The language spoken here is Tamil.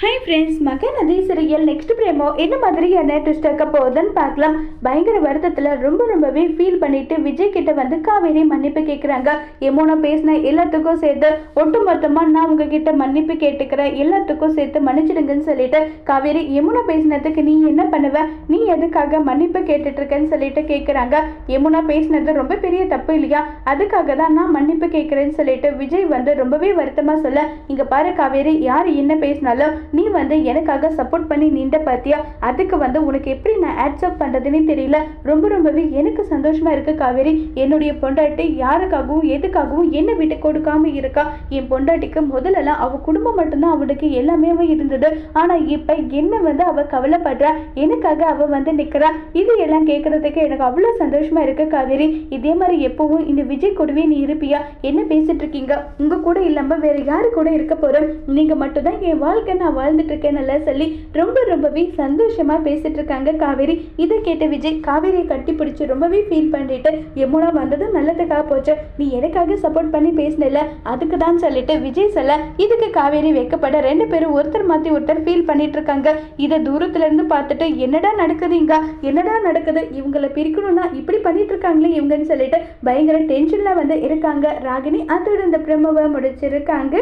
ஹாய் ஃப்ரெண்ட்ஸ் மகன் அதே சிரியல் நெக்ஸ்ட் பிரேமோ என்ன மாதிரியான ட்விஸ்ட் இருக்க போகுதுன்னு பார்க்கலாம். பயங்கர வருத்தத்தில் ரொம்ப ரொம்பவே ஃபீல் பண்ணிட்டு விஜய் கிட்ட வந்து காவேரி மன்னிப்பு கேட்குறாங்க எமோனா பேசின எல்லாத்துக்கும் சேர்த்து ஒட்டு மொத்தமாக நான் உங்ககிட்ட மன்னிப்பு கேட்டுக்கிறேன் எல்லாத்துக்கும் சேர்த்து மன்னிச்சிடுங்கன்னு சொல்லிட்டு காவேரி யமுனா பேசினதுக்கு நீ என்ன பண்ணுவ? நீ எதுக்காக மன்னிப்பு கேட்டுட்ருக்கன்னு சொல்லிட்டு கேட்குறாங்க யமுனா பேசினது ரொம்ப பெரிய தப்பு இல்லையா? அதுக்காக தான் நான் மன்னிப்பு கேட்குறேன்னு சொல்லிட்டு விஜய் வந்து ரொம்பவே வருத்தமாக சொல்ல இங்கே பாரு காவேரி யார் என்ன பேசினாலும் நீ வந்து எனக்காக சப்போர்ட் பண்ணி நின்ற பார்த்தியா அதுக்கு வந்து உனக்கு எப்படி நான் ஆட்ஸ்அப் பண்ணுறதுன்னு தெரியல. ரொம்ப ரொம்பவே எனக்கு சந்தோஷமா இருக்கு காவேரி. என்னுடைய பொண்டாட்டி யாருக்காகவும் எதுக்காகவும் என்ன விட்டு கொடுக்காம இருக்கா? என் பொண்டாட்டிக்கு முதல்லலாம் அவ குடும்பம் மட்டும்தான் அவளுக்கு எல்லாமே இருந்தது. ஆனா இப்ப என்ன வந்து அவ கவலைப்படுறா? எனக்காக அவ வந்து நிக்கிறா? இது எல்லாம் கேட்கறதுக்கு எனக்கு அவ்வளோ சந்தோஷமா இருக்கு காவேரி. இதே மாதிரி எப்பவும் இந்த விஜய் கூடவே நீ இருப்பியா? என்ன பேசிட்டு இருக்கீங்க? உங்க கூட இல்லாம வேற யாரு கூட இருக்க போறோம் நீங்க மட்டும்தான் என் வாழ்க்கை நான் வாழ்ந்துட்டுருக்கேன் நல்லா சொல்லி ரொம்ப ரொம்பவே சந்தோஷமாக பேசிகிட்டு இருக்காங்க காவேரி. இதை கேட்ட விஜய் காவேரியை கட்டி பிடிச்சி ரொம்பவே ஃபீல் பண்ணிட்டு யமுனா வந்ததும் நல்லதுக்காக போச்சு. நீ எனக்காக சப்போர்ட் பண்ணி பேசினல அதுக்கு தான் சொல்லிட்டு விஜய் சொல்ல இதுக்கு காவேரி வைக்கப்பட ரெண்டு பேரும் ஒருத்தர் மாற்றி ஒருத்தர் ஃபீல் பண்ணிட்டு இருக்காங்க இதை தூரத்துலேருந்து பார்த்துட்டு என்னடா நடக்குது இங்க? என்னடா நடக்குது? இவங்களை பிரிக்கணும்னா இப்படி பண்ணிட்டு இருக்காங்களே இவங்கன்னு சொல்லிட்டு பயங்கர டென்ஷனில் வந்து இருக்காங்க. ராகினி அதோட இந்த பிரமவை முடிச்சிருக்காங்க.